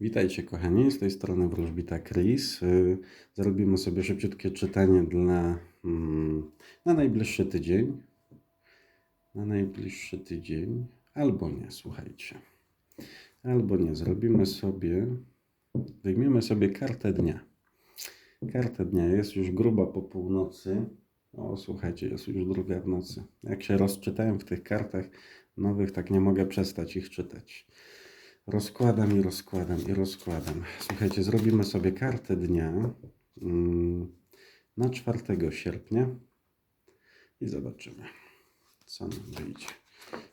Witajcie kochani, z tej strony wróżbita Chris. Y, Zrobimy sobie szybciutkie czytanie dla mm, na najbliższy tydzień. Na najbliższy tydzień, albo nie, słuchajcie. Albo nie, zrobimy sobie, wyjmiemy sobie kartę dnia. Kartę dnia jest już gruba po północy. O, słuchajcie, jest już druga w nocy. Jak się rozczytałem w tych kartach nowych, tak nie mogę przestać ich czytać. Rozkładam i rozkładam i rozkładam. Słuchajcie, zrobimy sobie kartę dnia mm, na 4 sierpnia i zobaczymy, co nam wyjdzie.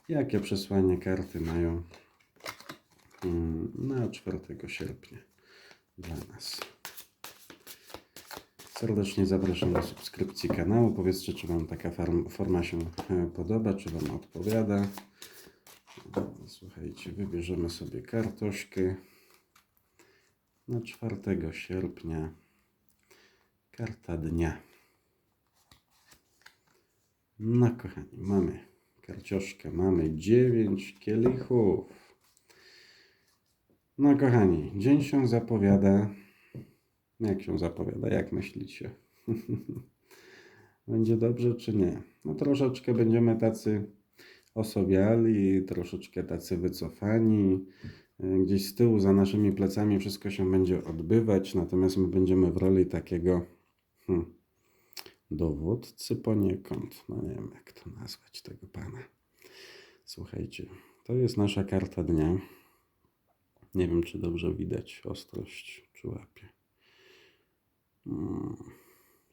Jakie przesłanie karty mają mm, na 4 sierpnia dla nas. Serdecznie zapraszam do subskrypcji kanału. Powiedzcie, czy Wam taka forma się e, podoba, czy Wam odpowiada. Słuchajcie, wybierzemy sobie kartoszkę na 4 sierpnia. Karta dnia. No kochani, mamy karcioszkę, mamy 9 kielichów. No kochani, dzień się zapowiada. Jak się zapowiada, jak myślicie? Będzie dobrze czy nie? No troszeczkę będziemy tacy osobiali, troszeczkę tacy wycofani. Y, Gdzieś z tyłu, za naszymi plecami wszystko się będzie odbywać, natomiast my będziemy w roli takiego hmm, dowódcy poniekąd. No nie wiem, jak to nazwać tego pana. Słuchajcie, to jest nasza karta dnia. Nie wiem, czy dobrze widać ostrość, czy łapie. Mm,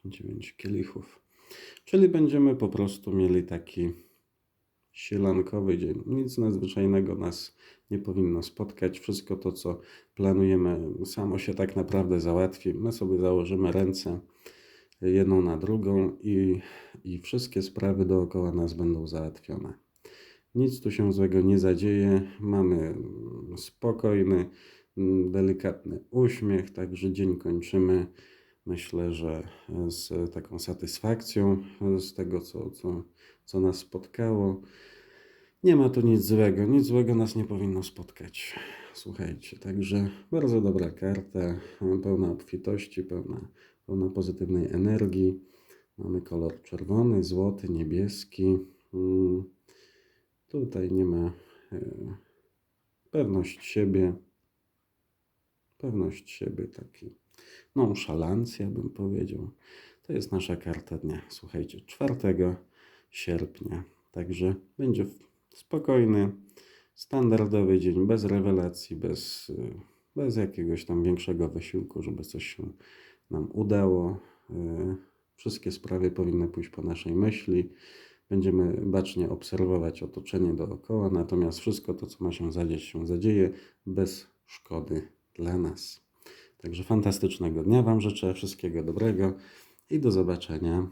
Dziewięć kielichów. Czyli będziemy po prostu mieli taki sielankowy dzień. Nic nadzwyczajnego nas nie powinno spotkać. Wszystko to, co planujemy, samo się tak naprawdę załatwi. My sobie założymy ręce jedną na drugą i, i wszystkie sprawy dookoła nas będą załatwione. Nic tu się złego nie zadzieje. Mamy spokojny, delikatny uśmiech, także dzień kończymy. Myślę, że z taką satysfakcją z tego, co, co, co nas spotkało. Nie ma tu nic złego, nic złego nas nie powinno spotkać. Słuchajcie, także bardzo dobra karta, pełna obfitości, pełna, pełna pozytywnej energii. Mamy kolor czerwony, złoty, niebieski. Mm, Tutaj nie ma e, pewność siebie, pewność siebie, taki nonszalancja bym powiedział. To jest nasza karta dnia. Słuchajcie, 4 sierpnia. Także będzie spokojny, standardowy dzień, bez rewelacji, bez, y, bez jakiegoś tam większego wysiłku, żeby coś się nam udało. Y, Wszystkie sprawy powinny pójść po naszej myśli. Będziemy bacznie obserwować otoczenie dookoła, natomiast wszystko to, co ma się zadzieć, się zadzieje bez szkody dla nas. Także fantastycznego dnia Wam życzę, wszystkiego dobrego i do zobaczenia